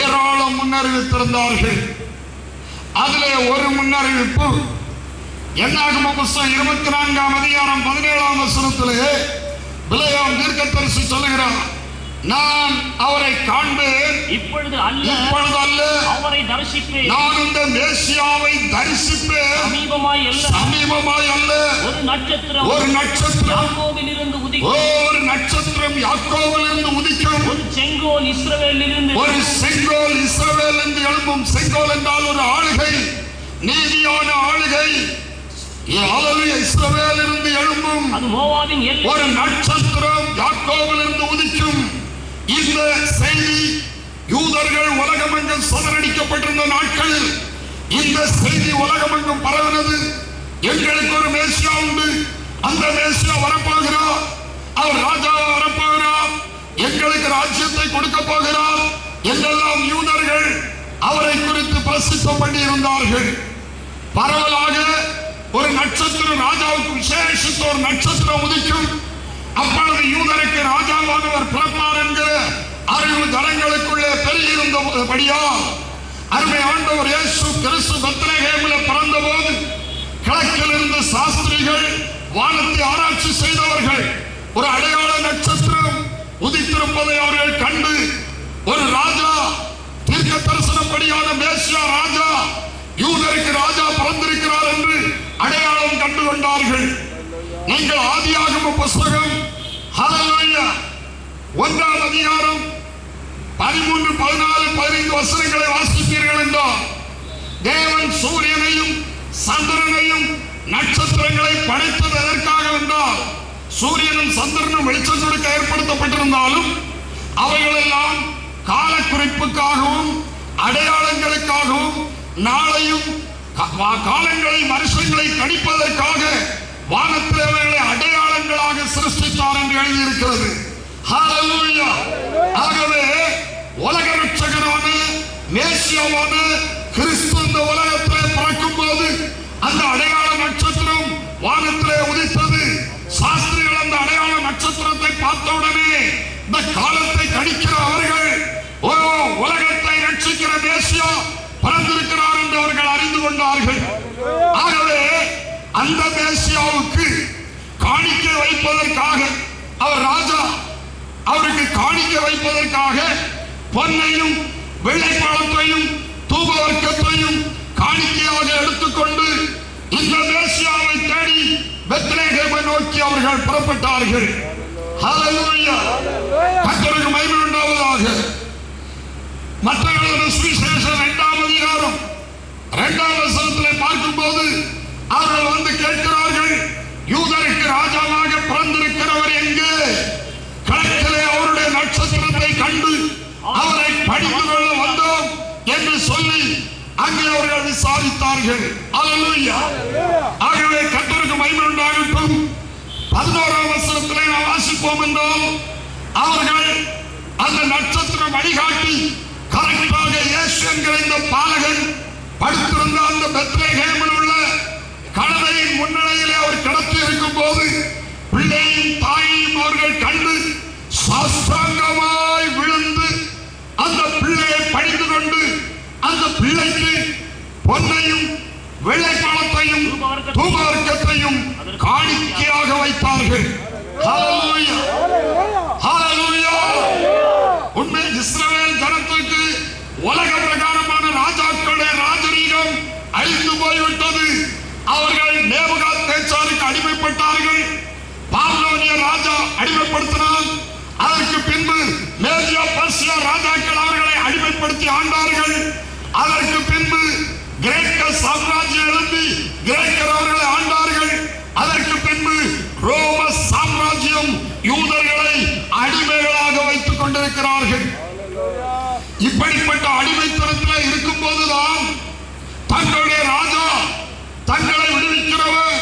ஏராளம் முன்னறிவித்திருந்தார்கள். அதிலே ஒரு முன்னறிவிப்பு என்னாகும் புஸ்தம் இருபத்தி நான்காம் அதிகாரம் பதினேழாம் வசனத்திலே பிளையாம் தீர்க்கதரிசி சொல்லுகிறார். நான் அவரை காண்பேன் இப்பொழுது அல்ல இப்பொழுது அல்ல. அவரை தரிசிப்பேன் நான் இந்த மேசியாவை தரிசிப்பேன் சமீபமாய் அல்ல. சமீபமாய் அல்ல. ஒரு நட்சத்திரம் ஒரு நட்சத்திரம். யாக்கோபில் இருந்து உதிக்கும். ஒரு நட்சத்திரம் யாக்கோவில் இருந்து உதிக்கும். ஒரு செங்கோல் இஸ்ரவேலில் இருந்து ஒரு செங்கோல் இஸ்ரவேல் என்று எழும்பும் செங்கோல் என்றால் ஒரு ஆளுகை. நீதியான ஆளுகை. ஹalleluya இஸ்ரவேல் இருந்து எழும்பும் அது மோவாவின் ஒரு நட்சத்திரம் யாக்கோவில் இருந்து உதிக்கும். இந்த செய்தி யூதர்கள் உலகமெங்கும் சதரடிக்கப்பட்டிருந்த நாட்களில் இந்த செய்தி உலகமெங்கும் பரவினது. எங்களுக்கு ஒரு மேசியா உண்டு. அந்த மேசியா வரப்போகிறார் அவர் ராஜாவா வரப்போகிறார் எங்களுக்கு ராஜ்யத்தை கொடுக்க போகிறார் என்றெல்லாம் யூதர்கள் அவரை குறித்து பிரசித்தம் பண்ணி இருந்தார்கள் பரவலாக ஒரு நட்சத்திரம் ராஜாவுக்கு விசேஷித்த ஒரு நட்சத்திரம் உதிக்கும் அப்பொழுது யூதருக்கு ராஜாவானவர் பிறப்பார் என்கிற அறிவு ஜனங்களுக்குள்ளே பெருகியிருந்தபடியா அருமை ஆண்டவர் இயேசு கிறிஸ்து பத்ரஹேமில் பிறந்தபோது கிழக்கில் இருந்து சாஸ்திரிகள் வானத்தை ஆராய்ச்சி செய்தவர்கள் ஒரு அடையாள நட்சத்திரம் உதித்திருப்பதை அவர்கள் கண்டு ஒரு ராஜா தீர்க்க தரிசனப்படியான மேசியா ராஜா யூதருக்கு ராஜா பிறந்திருக்கிறார் என்று அடையாளம் கண்டு கொண்டார்கள் நீங்கள் ஆதியாகம புஸ்தகம் ஒன்றாம் அதிகாரம் பதிமூன்று பதினாலு பதினைந்து வசனங்களை வாசிப்பீர்கள் என்றால் தேவன் சூரியனையும் சந்திரனையும் நட்சத்திரங்களை படைத்தது எதற்காக என்றால் சூரியனும் சந்திரனும் வெளிச்சம் கொடுக்க ஏற்படுத்தப்பட்டிருந்தாலும் அவைகளெல்லாம் காலக்குறிப்புக்காகவும் அடையாளங்களுக்காகவும் நாளையும் வா- காலங்களை வருஷங்களை கணிப்பதற்காக வானத்தில் அவர்களை அடையாளங்களாக சிருஷ்டித்தார் என்று எழுதியிருக்கிறது. ஆகவே உலக ரட்சகரான மேசியாவான கிறிஸ்து இந்த உலகத்திலே பிறக்கும் போது அந்த அடையாள நட்சத்திரம் வானத்திலே உதித்தது. சாஸ்திரிகள் அந்த அடையாள நட்சத்திரத்தை பார்த்தவுடனே இந்த காலத்தை கணிக்கிற அவர்கள் ஓ உலகத்தை ரட்சிக்கிற மேசியா பிறந்திருக்கிறார் என்று அவர்கள் அறிந்து கொண்டார்கள். ஆகவே அந்த மேசியாவுக்கு காணிக்கை வைப்பதற்காக அவர் ராஜா அவருக்கு காணிக்கை வைப்பதற்காக பொன்னையும் வெள்ளைப்பழத்தையும் தூபவர்க்கத்தையும் காணிக்கையாக எடுத்துக்கொண்டு இந்த மேசியாவை தேடி வெத்திரேகமை நோக்கி அவர்கள் புறப்பட்டார்கள். ஹalleluya. கர்த்தருக்கு உண்டாவதாக. மற்றவர்களது சுவிசேஷம் இரண்டாம் அதிகாரம் இரண்டாம் வசனத்திலே பார்க்கும்போது அவர்கள் வந்து கேட்கிறார்கள் யூதருக்கு ராஜாவாக பிறந்திருக்கிறவர் எங்கே? கடற்கரை அவருடைய நட்சத்திரத்தை கண்டு அவரை படித்து கொள்ள வந்தோம் என்று சொல்லி அங்கே அவர்கள் விசாரித்தார்கள். அல்லேலூயா ஆகவே கத்தருக்கு மகிமை உண்டாகட்டும். பதினோராம் வசனத்திலே நாம் வாசிப்போம் என்றோம் அவர்கள் அந்த நட்சத்திரம் வழிகாட்டி கரெக்டாக இயேசு என்கிற இந்த பாலகன் படுத்திருந்த அந்த பெத்லேஹேமில் உள்ள முன்னிலையிலே அவர் கிடத்தி இருக்கும் போது பிள்ளையும் தாயையும் அவர்கள் கண்டு சாஸ்தாங்கமாய் விழுந்து அந்த பிள்ளையை பணிந்து கொண்டு அந்த பிள்ளைக்கு பொன்னையும் வெள்ளைப்பழத்தையும் தூபவர்க்கத்தையும் காணிக்கையாக வைத்தார்கள். உண்மை இஸ்ரவேல் ஜனத்திற்கு உலக அடிமைப்படுத்தினான் அதற்கு பின்பு மேதியா பர்சியா ராஜாக்கள் அவர்களை அடிமைப்படுத்தி ஆண்டார்கள். அதற்கு பின்பு கிரேக்க சாம்ராஜ்யம் எழுப்பி கிரேக்கர் அவர்களை ஆண்டார்கள். அதற்கு பின்பு ரோம சாம்ராஜ்யம் யூதர்களை அடிமைகளாக வைத்துக் கொண்டிருக்கிறார்கள். இப்படிப்பட்ட அடிமைத்தனத்தில் இருக்கும் போதுதான் தங்களுடைய ராஜா தங்களை விடுவிக்கிறவர்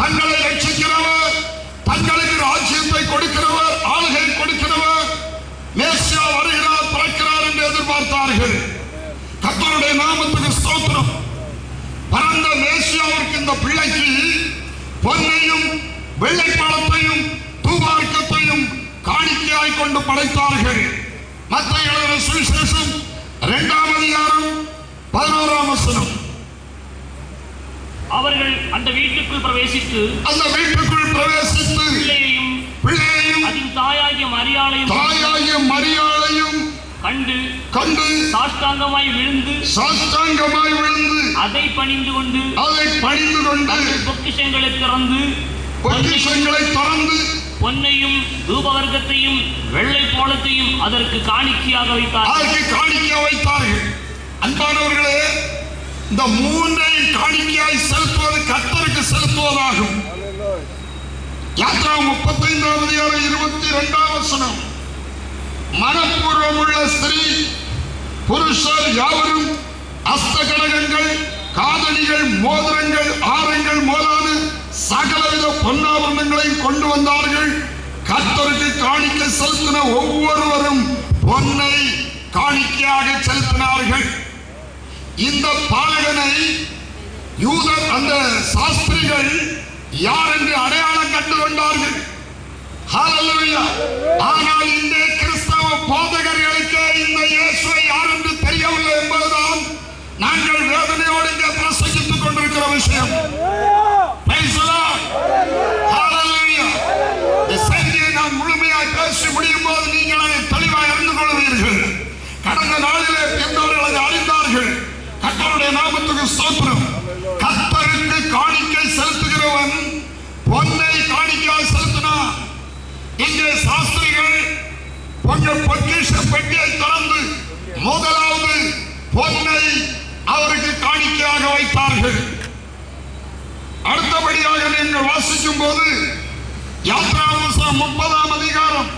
தங்களை எதிர்பார்த்தார்கள் கர்த்தருடைய நாமத்துக்கு ஸ்தோத்திரம். பரந்த மேசியாவிற்கு இந்த பிள்ளைக்கு பொன்னையும் வெள்ளைப்பழத்தையும் தூபார்க்கத்தையும் காணிக்கையாய் கொண்டு படைத்தார்கள். மற்ற எழுதின சுவிசேஷம் பதினாறாம் வசனம். அவர்கள் அந்த வீட்டுக்குள் பிரவேசித்து அந்த வீட்டுக்குள் பிரவேசித்து பிள்ளையையும் பிள்ளையையும் அதன் தாயாகிய மரியாளையும் தாயாகிய மரியாளையும் கண்டு கண்டு சாஷ்டாங்கமாய் விழுந்து சாஷ்டாங்கமாய் விழுந்து அதை பணிந்து கொண்டு அதை பணிந்து கொண்டு பொக்கிஷங்களை திறந்து பொக்கிஷங்களை திறந்து பொன்னையும் தூபவர்க்கத்தையும் வெள்ளை போலத்தையும் அதற்கு காணிக்கையாக வைத்தார் அதற்கு காணிக்க வைத்தார்கள். அன்பானவர்களே இந்த மூன்றையும் காணிக்கையாய் செலுத்துவது கர்த்தருக்கு செலுத்துவதாகும். யாத்ரா முப்பத்தைந்தாம் அதிகாரம் இருபத்தி இரண்டாம் வசனம். மனப்பூர்வம் உள்ள ஸ்திரீ புருஷர் யாவரும் அஸ்த கடகங்கள் காதணிகள் மோதிரங்கள் ஆரங்கள் மோதான சகலவித பொன்னாபரணங்களையும் கொண்டு வந்தார்கள். கத்தருக்கு காணிக்க செலுத்தின ஒவ்வொருவரும் பொன்னை காணிக்கையாக செலுத்தினார்கள். இந்த பாலகனை யூதர் அந்த சாஸ்திரிகள் யார் என்று அடையாளம் கண்டு கொண்டார்கள். ஆனால் இந்த கிறிஸ்தவ போதகர்களுக்கு இந்த இயேசுவை யார் என்று தெரியவில்லை என்பதுதான் நாங்கள் வேதனையோடு இங்கே பிரசங்கித்துக் கொண்டிருக்கிற விஷயம். நான் முழுமையாய் பேசி முடியும் போது நீங்கள் அதை தெளிவாய் அறிந்து கொள்வீர்கள். கடந்த நாளிலே பிறந்தவர்கள் அதை அறிந்தார்கள். கர்த்தருடைய நாமத்துக்கு சோத்திரம் கர்த்தருக்கு காணிக்கை செலுத்துகிறவன் பொன்னை காணிக்கையாய் செலுத்தினான் இங்கே சாஸ்திரிகள் கொஞ்சம் பொக்கிஷ பெட்டியை திறந்து முதலாவது பொன்னை அவருக்கு காணிக்கையாக வைத்தார்கள். அடுத்தபடியாக நீங்கள் வாசிக்கும் போது யாத்ராவசம் முப்பதாம் அதிகாரம்.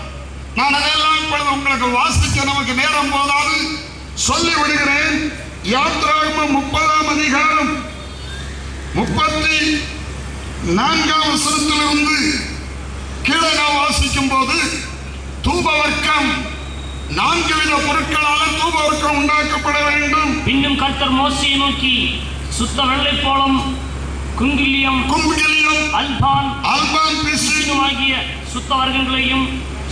நான் அதையெல்லாம் இப்பொழுது உங்களுக்கு வாசிக்க நமக்கு நேரம் போதாது. சொல்லி விடுகிறேன் யாத்ராகமம் முப்பதாம் அதிகாரம். முப்பத்தி நான்காம் வசனத்திலிருந்து கீழே நாம் வாசிக்கும் போது தூபவர்க்கம் நான்கு வித பொருட்களால் தூபவர்க்கம் உண்டாக்கப்பட வேண்டும். பின்னும் கர்த்தர் மோசையை நோக்கி சுத்த வெள்ளை போலம் குங்கிலியம் கும்பிகளிலும் அல்பான் அல்பான் பிசினும் ஆகிய சுத்த வர்க்கங்களையும்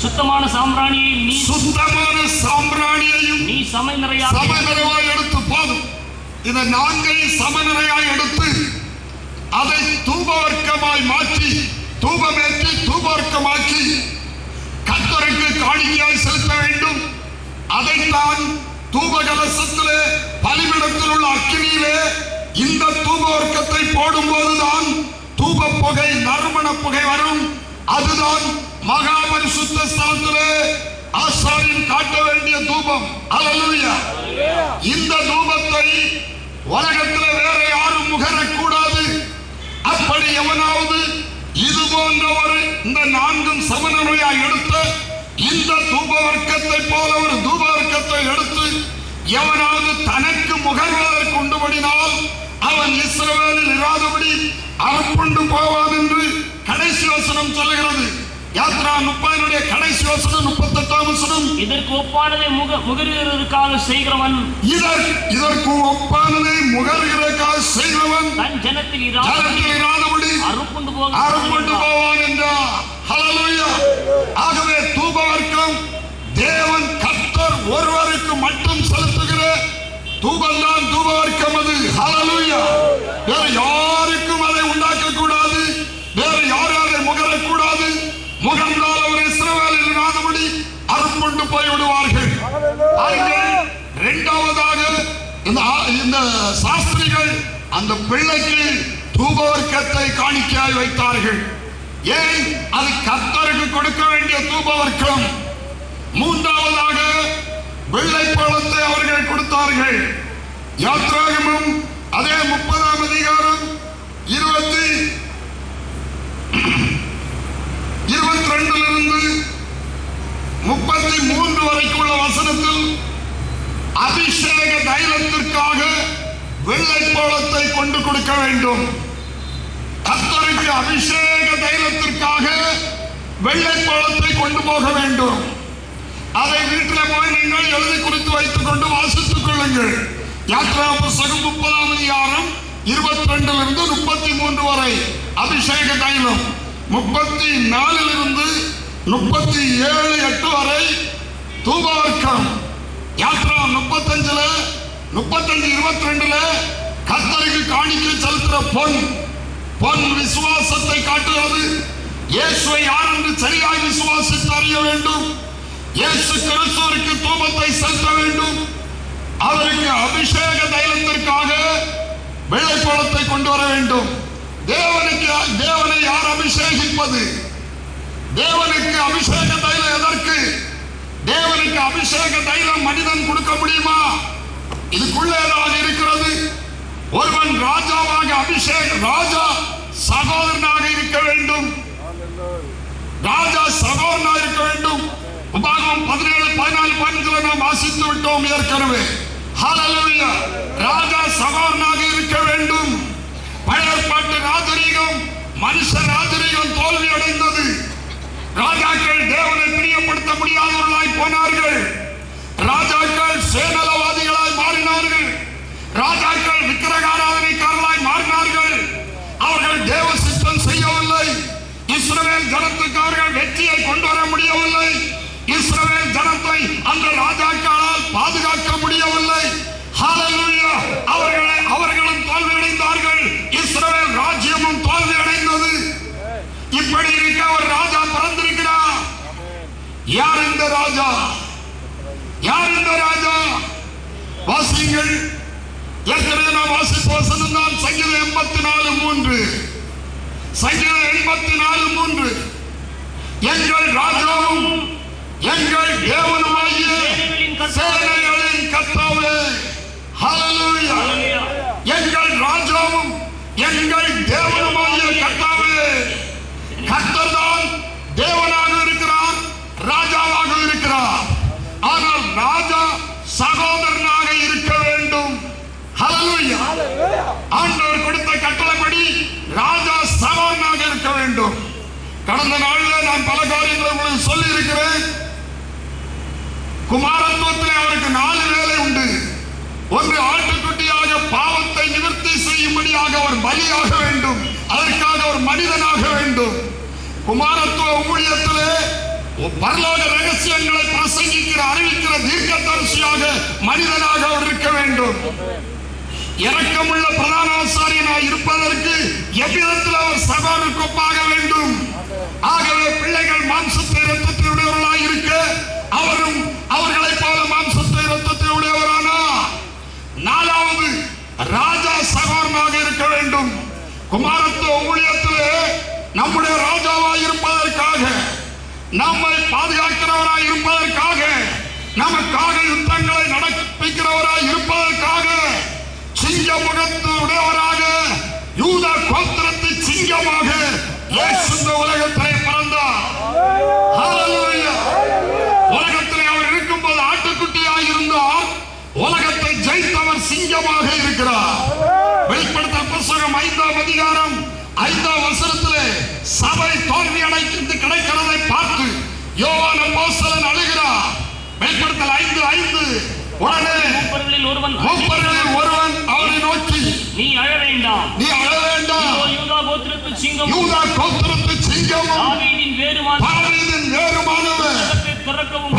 சுத்தமான சாம்பிராணியையும் நீ சுத்தமான சாம்பிராணியையும் நீ சமை நிறையாக சமநிறைவாய் எடுத்து போதும். இதை நான்கையும் சமநிறையாய் எடுத்து அதை தூபவர்க்கமாய் மாற்றி தூபமேற்றி தூபவர்க்கமாக்கி கத்தருக்கு காணிக்கையாய் செலுத்த வேண்டும். அதைத்தான் தூப கலசத்திலே பலிபிடத்தில் உள்ள அக்கினியிலே இந்த தூபவர்க்கத்தை போடும்போதுதான் தூப புகை நறுமண புகை வரும். அதுதான் மகா பரிசுத்த ஸ்தலத்திலே ஆசாரியன் காட்ட வேண்டிய தூபம். அல்லேலூயா. இந்த தூபத்தை உலகத்தில் வேற யாரும் முகரக்கூடாது. அப்படி எவனாவது இது போன்ற ஒரு இந்த நான்கும் சமநிலையாய் எடுத்த இந்த தூபவர்க்கத்தை போல ஒரு தூபவர்க்கத்தை எடுத்து எவனாவது தனக்கு முகர்வதற்கு கொண்டுபடினால் அவன் இஸ்ரவேலில் இராதபடி அறுப்புண்டு போவான் என்று கடைசி வசனம் சொல்லுகிறது. யாத்ரா முப்பதினுடைய கடைசி வசனம் முப்பத்தெட்டாம் வசனம். இதற்கு ஒப்பானதை முக முகருகிறதற்காக செய்கிறவன். இதற் இதற்கு ஒப்பானதை முகர்கிறக்காக செய்கிறவன். தன் ஜனத்தில் இராத ஜனத்தில் இராதபடி அறுப்புண்டு போக அறுப்புண்டு போவான் என்றார். ஆகவே தூபவர்க்கம் தேவன் கர்த்தர் ஒருவருக்கு மட்டும் செலுத்துகிற தூபம்தான் தூபவர்க்கம் அது. ஹalleluya வேற யாருக்கும் அதை உண்டாக்க கூடாது வேற யாரும் அதை முகரக்கூடாது முகர்ந்தால் அவர் இஸ்ரவேலில் இராதபடி போய்விடுவார்கள். இரண்டாவதாக இந்த சாஸ்திரிகள் அந்த பிள்ளைக்கு தூபவர்க்கத்தை காணிக்கையாய் வைத்தார்கள். ஏன்? அது கத்தருக்கு கொடுக்க வேண்டிய தூபவர்க்கம். மூன்றாவதாக வெள்ளை பழத்தை அவர்கள் கொடுத்தார்கள். யாத்ராகமும் அதே முப்பது அதிகாரம் இருபத்தி இருபத்தி ரெண்டிலிருந்து முப்பத்தி மூன்று வரைக்குள்ள வசனத்தில் அபிஷேக தைலத்திற்காக வெள்ளை போலத்தை கொண்டு கொடுக்க வேண்டும். கத்தருக்கு அபிஷேக தைலத்திற்காக வெள்ளை போலத்தை கொண்டு போக வேண்டும். அதை வீட்டில் போய் நீங்கள் எழுதி குறித்து வைத்துக் கொண்டு வாசித்துக் கொள்ளுங்கள். யாத்ரா புஸ்தகம் முப்பதாம் அதிகாரம் இருபத்தி ரெண்டிலிருந்து முப்பத்தி மூன்று வரை அபிஷேக தைலம். முப்பத்தி நாலிலிருந்து முப்பத்தி ஏழு எட்டு வரை தூபவர்க்கம். யாத்ரா முப்பத்தஞ்சுல முப்பத்தஞ்சு இருபத்தி ரெண்டுல கத்தருக்கு காணிக்கை செலுத்துற பொன். பொன் விசுவாசத்தை காட்டுகிறது. இயேசுவை யார் என்று சரியாய் விசுவாசித்து அறிய வேண்டும். இயேசு கிறிஸ்துவருக்கு தூபத்தை செலுத்த வேண்டும். அவருக்கு அபிஷேக தைலத்திற்காக வெள்ளைப்பழத்தை கொண்டு வர வேண்டும். தேவனுக்கு தேவனை யார் அபிஷேகிப்பது? தேவனுக்கு அபிஷேக தைலம் எதற்கு? தேவனுக்கு அபிஷேக தைலம் மனிதன் கொடுக்க முடியுமா? இதுக்குள்ளேதான் இருக்கிறது? ஒருவன் ராஜாவாக அபிஷேக ராஜா சகோதரனாக இருக்க வேண்டும். ராஜா சகோதரனாக இருக்க வேண்டும். உபாகம் பதினேழு பதினாலு பதினஞ்சுல நாம் வாசித்து விட்டோம் ஏற்கனவே. ராஜா சகோதரனாக இருக்க வேண்டும். பழைய பாட்டு ராஜரீகம் மனுஷ ராஜரீகம் தோல்வி அடைந்தது ராஜாக்கள் தேவனை பிரியப்படுத்த முடியாதவர்களாய் போனார்கள். ராஜாக்கள் சுயநலவாதிகளாய் மாறினார்கள். ராஜாக்கள் விக்கிரகாராதனைக்காரர்களாய் மாறினார்கள். அவர்கள் தேவ சித்தம் செய்யவில்லை. இஸ்ரவேல் ஜனத்துக்கு அவர்கள் வெற்றியை கொண்டு வர முடியவில்லை. இஸ்ரவேல் ஜனத்தை அந்த ராஜாக்களால் பாதுகாக்க முடியவில்லை. அவர்களை அவர்களும் தோல்வியடைந்தார்கள். இஸ்ரவேல் ராஜ்யமும் தோல்வியடைந்தது இப்படி இருக்க ஒரு ராஜா பிறந்திருக்கிறார் யார் இந்த ராஜா? யார் இந்த ராஜா? வாசியுங்கள். ஏற்கனவே நாம் வாசித்த வசனம் தான் சங்கீதம் எண்பத்தி நாலு மூன்று. சங்கீதம் எண்பத்தி நாலு மூன்று. எங்கள் ராஜாவும் எங்கள் தேவனுமாகிய சேனைகளின் கர்த்தாவே. ஹalleluya. எங்கள் ராஜாவும் எங்கள் தேவனுமாகிய கர்த்தாவே. கர்த்தர்தான் தேவனாக இருக்கிறார் ராஜாவாக இருக்கிறார் ஆனால் ராஜா சகோதரனாக இருக்க வேண்டும். ஆண்டவர் கொடுத்த கட்டளைப்படி ராஜா சகோதரனாக இருக்க வேண்டும். கடந்த நாளில் நான் பல காரியங்களை உங்களுக்கு சொல்லி இருக்கிறேன் குமாரத்துவத்தில் அவருக்கு நாலு வேலை உண்டு. ஒன்று ஆட்டுக்குட்டியாக பாவத்தை நிவர்த்தி செய்யும்படியாக அவர் பலியாக வேண்டும். அதற்காக ஒரு மனிதனாக வேண்டும். குமாரத்துவ ஊழியத்திலே பரலோக ரகசியங்களை பிரசங்கிக்கிற அறிவிக்கிற தீர்க்கதரிசியாக மனிதனாக அவர் இருக்க வேண்டும். இறக்கமுள்ள பிரதான ஆசாரியனாய் இருப்பதற்கு எவ்விதத்தில் அவர் சகோதரருக்கு ஒப்பாக வேண்டும்? ஆகவே பிள்ளைகள் மாம்சத்தை இரத்தத்தை உடையவர்களாய் இருக்க அவரும் அவர்களைப் போல மாம்சத்தை இரத்தத்தை உடையவரானா நாலாவது ராஜா சகோதரனாக இருக்க வேண்டும். குமாரத்துவ ஊழியத்திலே நம்முடைய ராஜாவாய் இருப்பதற்காக நம்மை பாதுகாக்கிறவராய் இருப்பதற்காக நமக்காக யுத்தங்களை நடப்பிக்கிறவராய் இருப்பதற்காக சிங்க முகத்து உடையவராக யூத மூப்பர்களில் ஒருவன். மூப்பர்களில் ஒருவன் அவரை நோக்கி நீ அழ வேண்டாம். நீ அழ வேண்டாம். யூதா கோத்திரத்து சிங்கம் யூதா கோத்திரத்து சிங்கமும் தாவீதின் வேறுமான தாவீதின் வேறுமானவர் புத்தகத்தை திறக்கவும்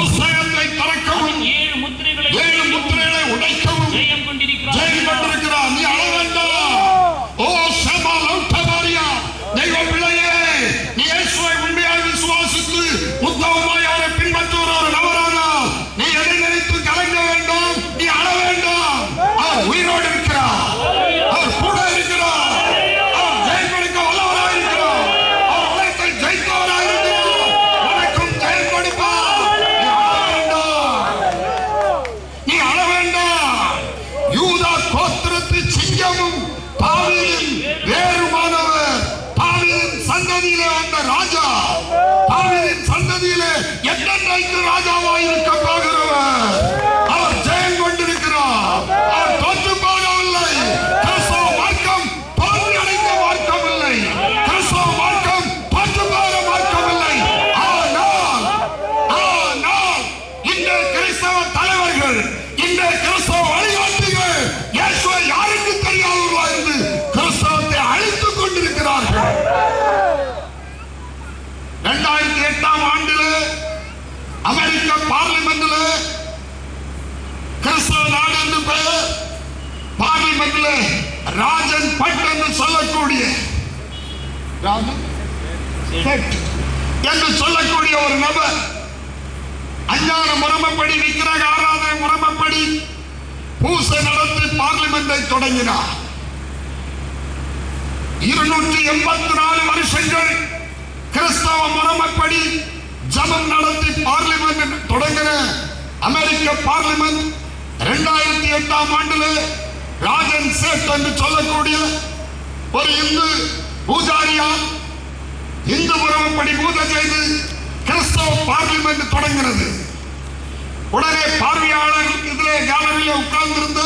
உட்கார்ந்திருந்த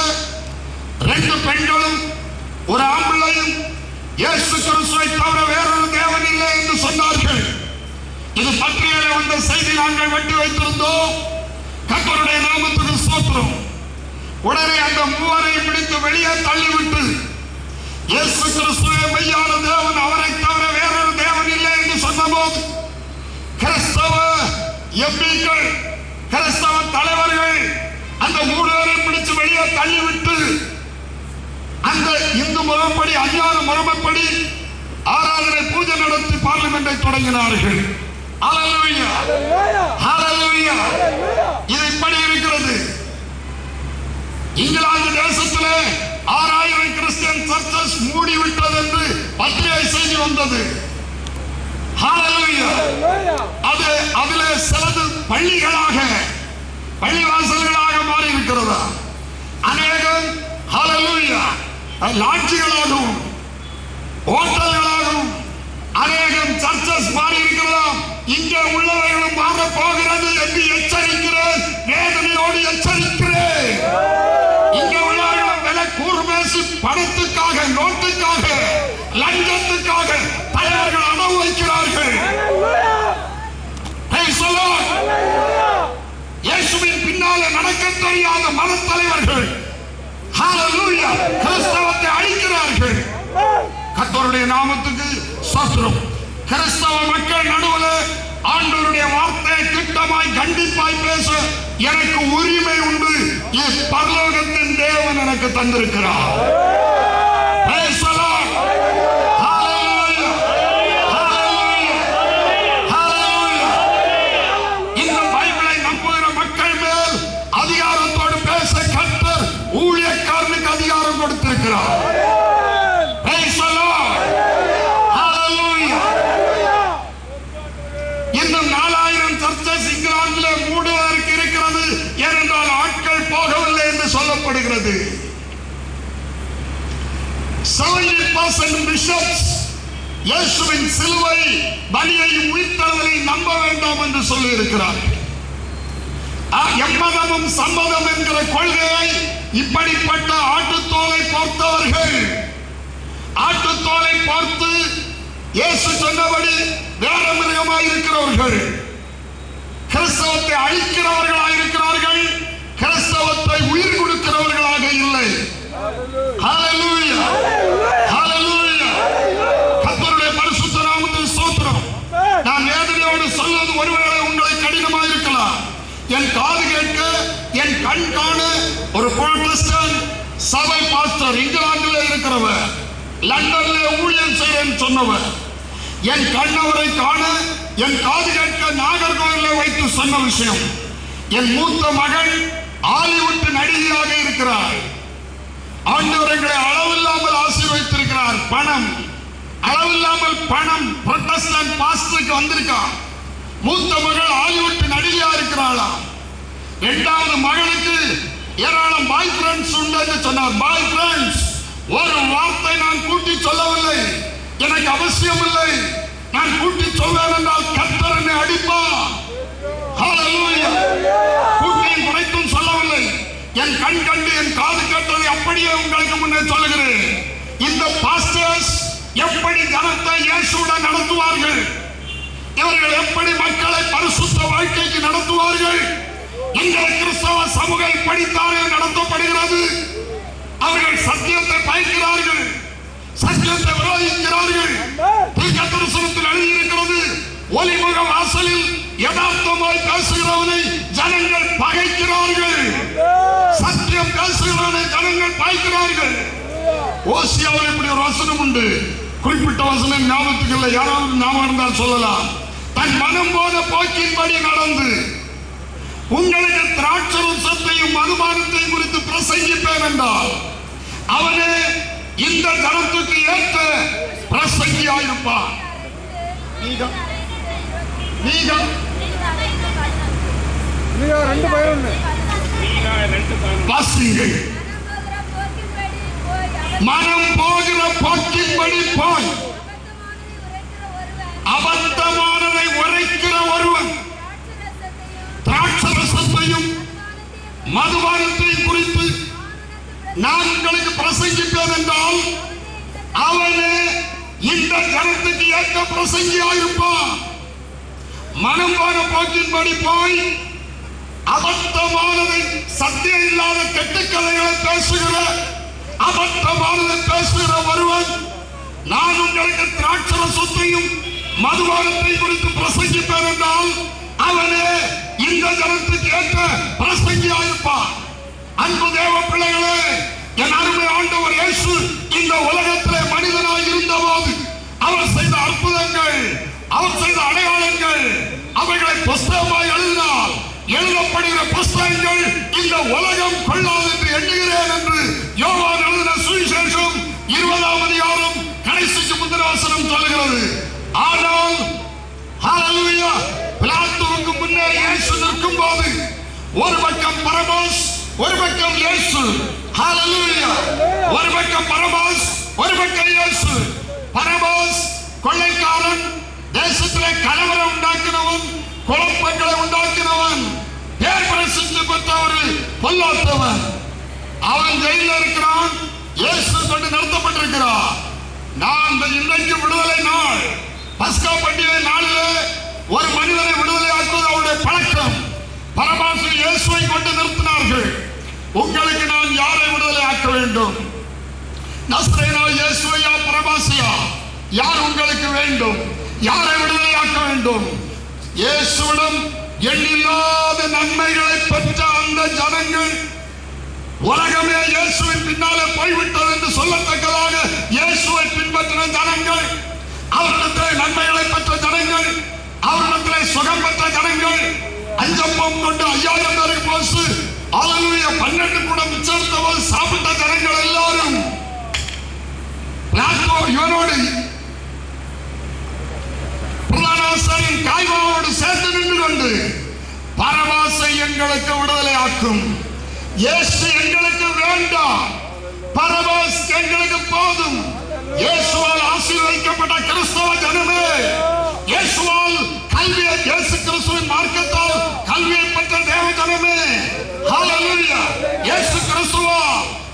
ரெண்டு பெண்களும் ஒரு ஆம்பிள்ளையும் இயேசு கிறிஸ்துவை தவிர வேறொரு தேவன் இல்லை என்று சொன்னார்கள். இது பத்திரிகையில வந்த செய்தி நாங்கள் வெட்டி வைத்திருந்தோம். கத்தருடைய நாமத்துக்கு சோத்திரம் உடனே அந்த மூவரையும் பிடித்து வெளியே தள்ளிவிட்டு இயேசு கிறிஸ்துவே மெய்யான தேவன் அவரை தவிர வேறொரு தேவன் இல்லை என்று சொன்னபோது கிறிஸ்தவ எம்பிக்கள் கிறிஸ்தவ தலைவர்கள் அந்த மூணு பேரையும் பிடிச்சு வெளியே தள்ளிவிட்டு அந்த இந்து முறைப்படி அஞ்ஞான முறைமைப்படி ஆராதனை பூஜை நடத்தி பார்லிமெண்டை தொடங்கினார்கள். இது இப்படி இருக்கிறது. இங்கிலாந்து தேசத்திலே ஆறாயிரம் கிறிஸ்டியன் சர்ச்சஸ் மூடிவிட்டது என்று பத்திரிகை செய்தி வந்தது. அது அதிலே சிலது பள்ளிகளாக பள்ளிவாசல்களாக மாறி இருக்கிறதா அநேகம் ஹalleluya லாட்ஜிகளாகவும் ஹோட்டல்களாகவும் அநேகம் சர்ச்சஸ் மாறி இங்கே உள்ளவர்களும் மாற போகிறது என்று எச்சரிக்கிறேன். வேதனையோடு எச்சரிக்கிறேன். இங்கே உள்ளவர்களும் விலை கூர்மேசு பணத்துக்காக நோட்டுக்காக லஞ்சத்துக்காக தலைவர்கள் அனுபவிக்கிறார்கள் வைக்கிறார்கள். பின்னாலே தெரியாத மத தலைவர்கள் கிறிஸ்தவத்தை அழிக்கிறார்கள். கர்த்தருடைய நாமத்துக்கு சோத்திரம் கிறிஸ்தவ மக்கள் நடுவில் ஆண்டவருடைய வார்த்தையை திட்டமாய் கண்டிப்பாய் பேச எனக்கு உரிமை உண்டு. பரலோகத்தின் தேவன் எனக்கு தந்திருக்கிறார். பேச இயேசுவின் சிலுவை பலியையும் உயிர்த்தவரை நம்ப வேண்டாம் என்று சொல்லி இருக்கிறார் எம்மதமும் சம்மதம் என்கிற கொள்கையை இப்படிப்பட்ட ஆட்டுத்தோலை பார்த்தவர்கள் ஆட்டுத்தோலை பார்த்து இயேசு சொன்னபடி வேற மிருகமாய் இருக்கிறவர்கள் கிறிஸ்தவத்தை அழிக்கிறவர்களாக இருக்கிறார்கள் கிறிஸ்தவத்தை உயிர் கொடுக்கிறவர்களாக இல்லை Hallelujah. Hallelujah. கர்த்தருடைய பரிசுத்த நாமத்துக்கு ஸ்தோத்திரம். நான் வேதனையோடு சொல்வது ஒருவேளை உங்களை கடினமாக இருக்கலாம் என் காது கேட்க என் கண் காண ஒரு புரோட்டஸ்டன் சபை பாஸ்டர் இங்கிலாந்தில் இருக்கிறவர் லண்டன்ல ஊழியம் செய்யன்னு சொன்னவர். என் கண்ணவரை காண என் காது கேட்க நாகர்கோவிலில் வைத்து சொன்ன விஷயம். என் மூத்த மகள் ஹாலிவுட் நடிகையாக இருக்கிறார். ஆண்டவர்களை அளவில்லாமல் ஆசீர்வதித்திருக்கிறார். பணம். அளவில்லாமல் பணம். புரொட்டஸ்டன் பாஸ்டருக்கு வந்திருக்கான். மூத்த மகள் ஹாலிவுட் நடிகையா இருக்கிறாளா இரண்டாவது மகளுக்கு ஏராளம் பாய் ஃப்ரெண்ட்ஸ் உண்டு சொன்னார். பாய் ஃப்ரெண்ட்ஸ் ஒரு வார்த்தை நான் கூட்டி சொல்லவில்லை. எனக்கு அவசியம் இல்லை நான் கூட்டி சொல்வேன் என்றால் கர்த்தர் என்னை அடிப்பார். கூட்டியும் குறைத்தும் சொல்லவில்லை. என் கண் கண்டு என் காது கேட்டதை அப்படியே உங்களுக்கு முன்னே சொல்லுகிறேன். இந்த பாஸ்டர்ஸ் எப்படி ஜனத்தை இயேசுடன் நடத்துவார்கள்? இவர்கள் எப்படி மக்களை பரிசுத்த வாழ்க்கைக்கு நடத்துவார்கள்? இன்றைய கிறிஸ்தவ சமூக இப்படித்தானே நடத்தப்படுகிறது? அவர்கள் சத்தியத்தை பயக்கிறார்கள். சத்தியத்தை விரோதிக்கிறார்கள். தீர்க்கதரிசனத்தில் எழுதியிருக்கிறது ஒலிமுக வாசலில் யதார்த்தமாய் பேசுகிறவனை ஜனங்கள் பகைக்கிறார்கள். சத்தியம் பேசுகிறவனை ஜனங்கள் பாய்க்கிறார்கள் ஓசியாவில் இப்படி ஒரு வசனம் உண்டு. குறிப்பிட்ட வசனம் ஞாபகத்துக்கு இல்லை. யாராவது ஞாபகம் இருந்தால் சொல்லலாம். தன் மனம் போன போக்கின்படி நடந்து உங்களுக்கு திராட்சரசத்தையும் மதுபானத்தையும் குறித்து பிரசங்கிப்பேன் என்றால் அவனே இந்த ஜனத்துக்கு ஏற்ற பிரசங்கியாயிருப்பான் நீங்க நீங்க ரெண்டு உண்டு. வாசிங்கள் மனம் போகிற போக்கின்படி போய். அபத்தமானதை உரைக்கிற ஒருவன் திராட்சரசத்தையும் மதுபானத்தை குறித்து நான் உங்களுக்கு பிரசங்கிப்பேன் என்றால் அவனே இந்த கருத்துக்கு ஏற்ற பிரசங்கியாயிருப்பான். மனம் போன போக்கின்படி போய் அபத்தமானதை சத்தியம் இல்லாத கெட்டுக்கதைகளை பேசுகிற அபத்தமானதை பேசுகிற ஒருவன் நான் உங்களுக்கு திராட்சரசத்தையும் மதுவானத்தை குறித்து பிரசங்கிப்பேன் என்றால் அவனே இந்த ஜனத்துக்கு ஏற்ற பிரசங்கியாயிருப்பான் அன்பு தேவ பிள்ளைகளே என் அருமை ஆண்டவர் இயேசு இந்த உலகத்திலே மனிதனாய் இருந்தபோது அவர் செய்த அற்புதங்கள் அவர் செய்த அடையாளங்கள் அவைகளை புஸ்தகமாய் எழுதினால் எழுதப்படுகிற புஸ்தகங்கள் இந்த உலகம் கொள்ளாது என்று எண்ணுகிறேன் என்று யோவான் எழுதின சுவிசேஷம் இருபதாம் அதிகாரம் கடைசிக்கு முந்தின வசனம் சொல்லுகிறது. ஆனால் ஹalleluya பிலாத்துவுக்கு முன்னே இயேசு நிற்கும் போது ஒரு பக்கம் பரமோஸ் ஒரு பக்கம் இயேசு. ஹalleluya. ஒரு பக்கம் பரமோஸ் ஒரு பக்கம் இயேசு. பரமோஸ் கொள்ளைக்காரன் தேசத்திலே கலவரம் உண்டாக்கினவன் குழப்பங்களை உண்டாக்கினவன் பேர் பிரசித்தி பெற்றவர் பொல்லாத்தவன். அவன் ஜெயில இருக்கிறான் இயேசு கொண்டு நடத்தப்பட்டிருக்கிறான் நான் இந்த இன்றைக்கு விடுதலை நாள். பஸ்கா பண்டிகை நாளிலே ஒரு மனிதனை விடுதலை ஆக்குவது அவருடைய பழக்கம் பரமாசு இயேசுவை கொண்டு நிறுத்தினார்கள். உங்களுக்கு நான் யாரை விடுதலை ஆக்க வேண்டும்? நஸ்ரேனா இயேசுவையா பரமாசியா? யார் உங்களுக்கு வேண்டும்? யாரை விடுதலை ஆக்க வேண்டும்? இயேசுவிடம் எண்ணில்லாத நன்மைகளை பெற்ற அந்த ஜனங்கள் உலகமே இயேசுவின் பின்னாலே போய்விட்டது என்று சொல்லத்தக்கதாக இயேசுவை பின்பற்றின ஜனங்கள் அவர்களுக்கு நன்மைகளை பெற்ற ஜனங்கள் அவரிடத்திலே சுகம் பெற்ற ஜனங்கள் அஞ்சம்பம் கொண்டு ஐயாயிரம் பேருக்கு போசு அவருடைய பன்னெண்டு கூட மிச்சத்த போது சாப்பிட்ட ஜனங்கள் எல்லாரும். இவனோடு பிரதானாசாரியின் காய்வாவோடு சேர்த்து நின்று கொண்டு பரவாசை எங்களுக்கு விடுதலை ஆக்கும். இயேசு எங்களுக்கு வேண்டாம் பரவாஸ் எங்களுக்கு போதும். இயேசுவால் ஆசீர்வதிக்கப்பட்ட கிறிஸ்தவ ஜனமே இயேசுவால் கல்வியை இயேசு கிறிஸ்துவின் மார்க்கத்தால் கல்வியை பெற்ற தேவ ஜனமே ஹalleluya. இயேசு கிறிஸ்துவா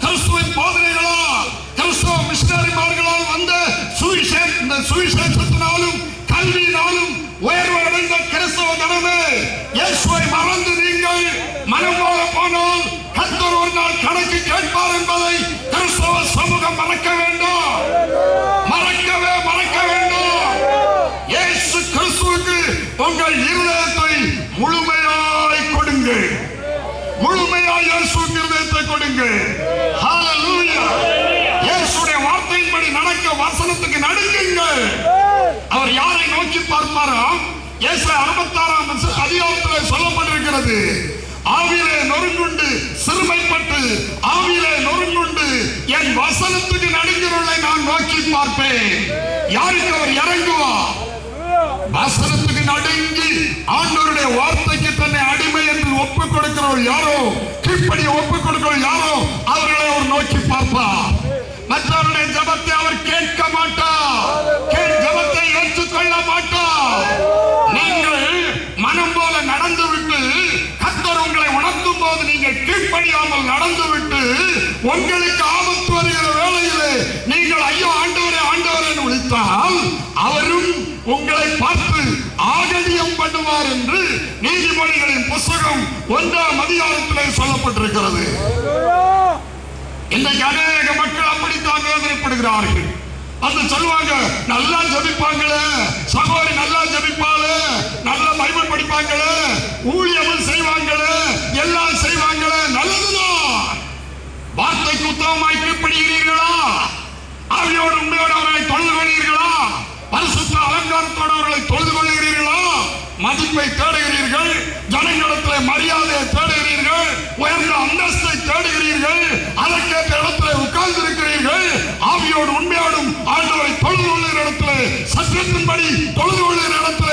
கிறிஸ்துவின் போதனைகளால் கிறிஸ்தவ மிஷனரிமார்களால் வந்த சுவிசே இந்த சுவிசேஷத்தினாலும் கல்வியினாலும் உயர்வு அடைந்த கிறிஸ்தவ ஜனமே இயேசுவை மறந்து நீங்கள் மனம் போல போனால் கத்தர் ஒரு நாள் கணக்கு கேட்பார் என்பதை கிறிஸ்தவ சமூகம் மறக்கவே உங்கள் இருதயத்தை முழுமையாய் கொடுங்கள் முழுமையாய் இயேசுவுக்கு இருதயத்தை கொடுங்கள் ஹalleluya இயேசுடைய வார்த்தையின்படி நடக்க வசனத்துக்கு நடுங்குங்கள் அவர் யாரை நோக்கி பார்ப்பாரா இயேசு அறுபத்தாறாம் அதிகாரத்தில் சொல்லப்பட்டிருக்கிறது. ஆவிலே நொறுங்குண்டு சிறுமைப்பட்டு ஆவிலே நொறுங்குண்டு என் வசனத்துக்கு நடுங்கிறவர்களை நான் நோக்கி பார்ப்பேன். யாருக்கு அவர் இறங்குவா வசனத்தை நடுங்கி ஆண்டவருடைய வார்த்தைக்கு தன்னை அடிமை என்று ஒப்புக் கொடுக்கிறவர் யாரோ? கீழ்ப்படி ஒப்புக் கொடுக்கிறவர் யாரோ? அவர்களை அவர் நோக்கி பார்ப்பார் மற்றவருடைய ஜபத்தை அவர் கேட்க மாட்டார் ஜபத்தை ஏற்றுக்கொள்ள மாட்டார் நீங்கள் மனம் போல நடந்து விட்டு கத்தர் உங்களை உணர்த்தும் போது நீங்கள் கீழ்ப்படியாமல் நடந்து விட்டு உங்களுக்கு ஆபத்து வருகிற வேளையிலே நீங்கள் ஐயோ ஆண்டவரே ஆண்டவரே என்று விழித்தால் அவரும் உங்களை பார்த்து காணுவார் என்று நீதிபதிகளின் புஸ்தகம் ஒன்றாம் அதிகாரத்திலே சொல்லப்பட்டிருக்கிறது. இன்றைக்கு அநேக மக்கள் அப்படித்தான் வேதனைப்படுகிறார்கள். அது சொல்லுவாங்க நல்லா ஜபிப்பாங்களே சகோதரி நல்லா ஜபிப்பாளே நல்லா பைபிள் படிப்பாங்களே ஊழியமும் செய்வாங்களே எல்லாம் செய்வாங்களே நல்லதுதான். வார்த்தைக்கு உத்தமமாய் கீழ்ப்படுகிறீர்களா ஆவியோடு உண்மையோடு அவர்களை தொழுது கொள்கிறீர்களா பரிசுத்த அலங்காரத்தோடு அவர்களை தொழுது கொள்கிறீர்களா மதிப்பை தேடுகிறீர்கள் ஜனங்களிடத்தில் மரியாதையை தேடுகிறீர்கள் உயர்ந்த அந்தஸ்தை தேடுகிறீர்கள் அதற்கேற்ற இடத்துல உட்கார்ந்து இருக்கிறீர்கள் ஆவியோடு உண்மையோடும் ஆண்டவரை தொழுது கொள்ளுகிற இடத்துல சத்தியத்தின்படி தொழுது கொள்ளுகிற இடத்துல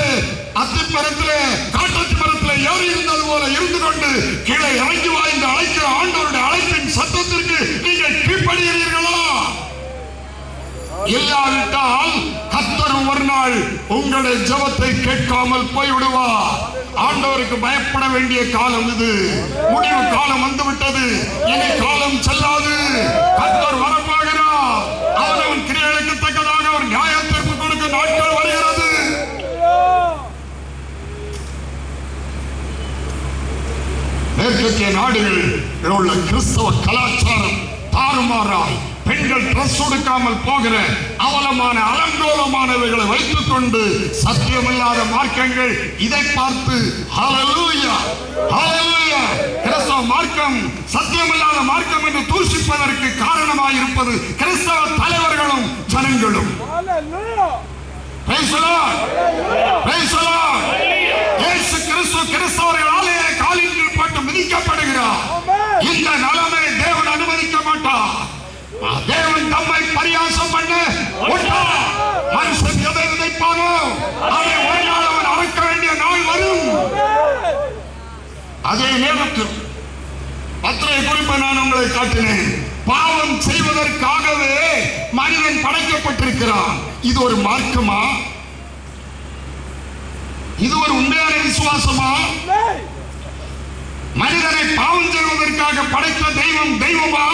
அத்திமரத்திலே காட்டத்தி மரத்தில் ஏறி இருந்தது போல இருந்து கொண்டு கீழே இறங்கி வாய்ந்து அழைக்கிற ஆண்டவருடைய அழைப்பின் சத்தத்திற்கு நீங்கள் கீழ்ப்படுகிறீர்களா. இல்லாவிட்டால் கத்தர் ஒரு நாள் உங்களுடைய ஜபத்தை கேட்காமல் போய்விடுவார் ஆண்டவருக்கு பயப்பட வேண்டிய காலம் இது. முடிவு காலம் வந்துவிட்டது. இனி காலம் செல்லாது. கத்தர் வரப்போகிறார் அவன் கிரியைகளுக்கு தக்கதாக அவர் நியாய தீர்ப்பு கொடுக்க நாட்கள் வருகிறது. மேற்கத்திய நாடுகளில் உள்ள கிறிஸ்தவ கலாச்சாரம் தாறுமாறாய். பெண்கள் ட்ரெஸ் உடுக்காமல் போகிற அவலமான அலங்கோலமானவைகளை வைத்துக் கொண்டு சத்தியமில்லாத மார்க்கங்கள் இதை பார்த்து கிறிஸ்தவ மார்க்கம் சத்தியமில்லாத மார்க்கம் என்று தூஷிப்பதற்கு காரணமாய் இருப்பது கிறிஸ்தவ தலைவர்களும் ஜனங்களும். கிறிஸ்தவர்களாலே காலின் கீழ் போட்டு மிதிக்கப்படுகிறார்! இந்த நிலைமை தேவன் அனுமதிக்க மாட்டார். பரியாசம் பண்ண. மனுஷன் எதை விதைப்பானோ அதை ஒரு நாள் அவன் அறுக்க வேண்டிய நாள் வரும். அதே நேரத்தில் அத்தனை குறிப்பை நான் உங்களை காட்டினேன். பாவம் செய்வதற்காகவே மனிதன் படைக்கப்பட்டிருக்கிறான். இது ஒரு மார்க்கமா? இது ஒரு உண்மையான விசுவாசமா? மனிதனை பாவம் செய்வதற்காக படைத்த தெய்வம் தெய்வமா?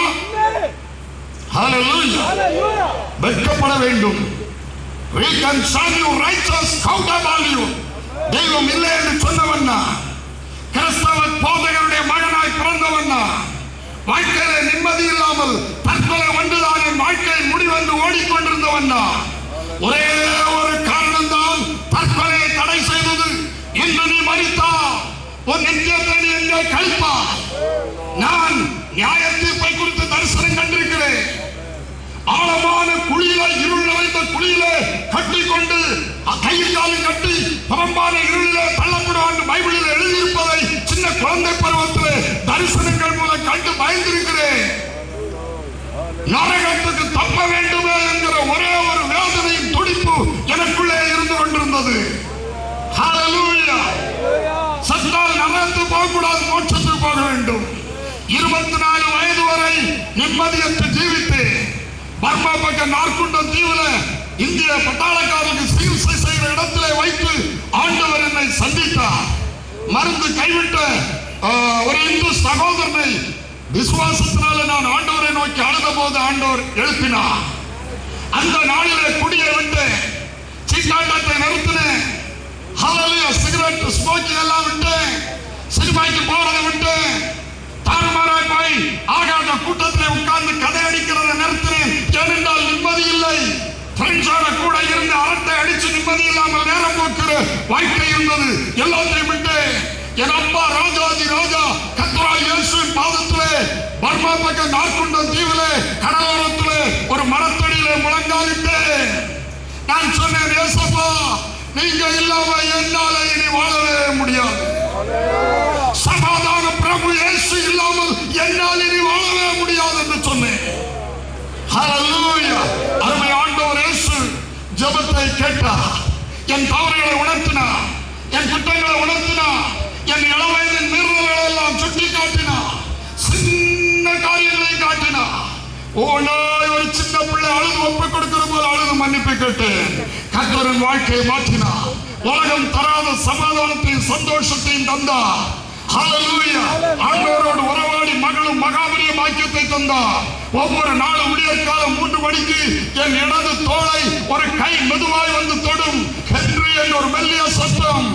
வெட்கப்பட வேண்டும். We can serve you righteous, accountable you. தெய்வம் இல்லை என்று சொன்னவண்ணா கிறிஸ்தவ போதகருடைய மகனாய் பிறந்தவண்ணா வாழ்க்கையில நிம்மதி இல்லாமல் தற்கொலை ஒன்றுதான் என் வாழ்க்கை முடிவென்று ஓடிக்கொண்டிருந்தவண்ணா ஒரே ஒரு காரணம் தான் தற்கொலையை தடை செய்தது. இன்று நீ மறித்தா உன் நித்தியத்தை நீ எங்கே கழிப்பா நான் நியாய தீர்ப்பை குறித்து ஆழமான குழியில இருள் நிறைந்த குழியில கட்டி கொண்டு கையில் கட்டி பரம்பான இருளில தள்ளப்படுவான் பைபிளில் எழுதியிருப்பதை சின்ன குழந்தை பருவத்தில் தரிசனங்கள் மூலம் கண்டு பயந்திருக்கிறேன். நரகத்துக்கு தப்ப வேண்டுமே என்கிற ஒரே ஒரு வேதனையின் துடிப்பு எனக்குள்ளே இருந்து கொண்டிருந்தது. சத்தால் நகர்ந்து போகக்கூடாது மோட்சத்துக்கு போக வேண்டும். இருபத்தி நாலு வயது வரை நிம்மதியற்று பக்கம் நாற்குண்டம் தீவுல இந்திய பட்டாளக்காரருக்கு சிகிச்சை செய்த இடத்திலே வைத்து ஆண்டவர் என்னை சந்தித்தார். மருந்து கைவிட்ட ஒரு இந்து சகோதரனை விசுவாசத்தினால நான் ஆண்டவரை நோக்கி அழுத போது ஆண்டவர் எழுப்பினார். அந்த நாளிலே குடியை விட்டு சீட்டாட்டத்தை நிறுத்தினேன். சிகரெட் ஸ்மோக்கிங் எல்லாம் விட்டு சினிமாக்கு போறதை விட்டு தாறுமாறாய் போய் ஆகாத கூட்டத்தில் உட்கார்ந்து கதை அடிக்கிறதை நிறுத்தினேன். ஏனென்றால் நிம்மதி இல்லை. ஃப்ரெண்ட்ஸோட கூட இருந்து அரட்டை அடிச்சு நிம்மதி இல்லாமல் நேரம் போக்குற வாழ்க்கை இருந்தது. எல்லாத்தையும் விட்டு என் அப்பா ராஜாதி ராஜா கத்ரா இயேசுவின் பாதத்திலே பர்மா பக்கம் நாற்குண்டம் தீவிலே கடலோரத்திலே ஒரு மரத்தடியிலே முழங்காலிட்டு நான் சொன்னேன் ஏசப்பா நீங்க இல்லாம என்னால இனி வாழவே முடியாது. சமாதான பிரபு இல்லாமல் என்னால் இனி வாழவே முடியாது என்று சொன்னேன் அருமை ஆண்டவர் இயேசு ஜெபத்தை கேட்டார். என் தவறுகளை உணர்த்தினார். என் குற்றங்களை உணர்த்தினார். என் இளவயதின் மீறல்களை எல்லாம் சுட்டி காட்டினார். சின்ன காரியங்களை காட்டினார். ஓ நாய் ஒரு சின்ன பிள்ளை அழுது ஒப்பு கொடுக்கிற போது அழுது மன்னிப்பு கேட்டேன். கத்தரின் வாழ்க்கையை மாற்றினார். உலகம் தராத சமாதானத்தையும் சந்தோஷத்தையும் தந்தார். ஆண்டவரோடு உறவாடி மகளும் மகாபலிய பாக்கியத்தை தந்தார். ஒவ்வொரு நாளும் விடிய காலம் மூன்று மணிக்கு என் இடது தோளை ஒரு கை மெதுவாய் வந்து தொடும். என்று ஒரு மெல்லிய சத்தம்.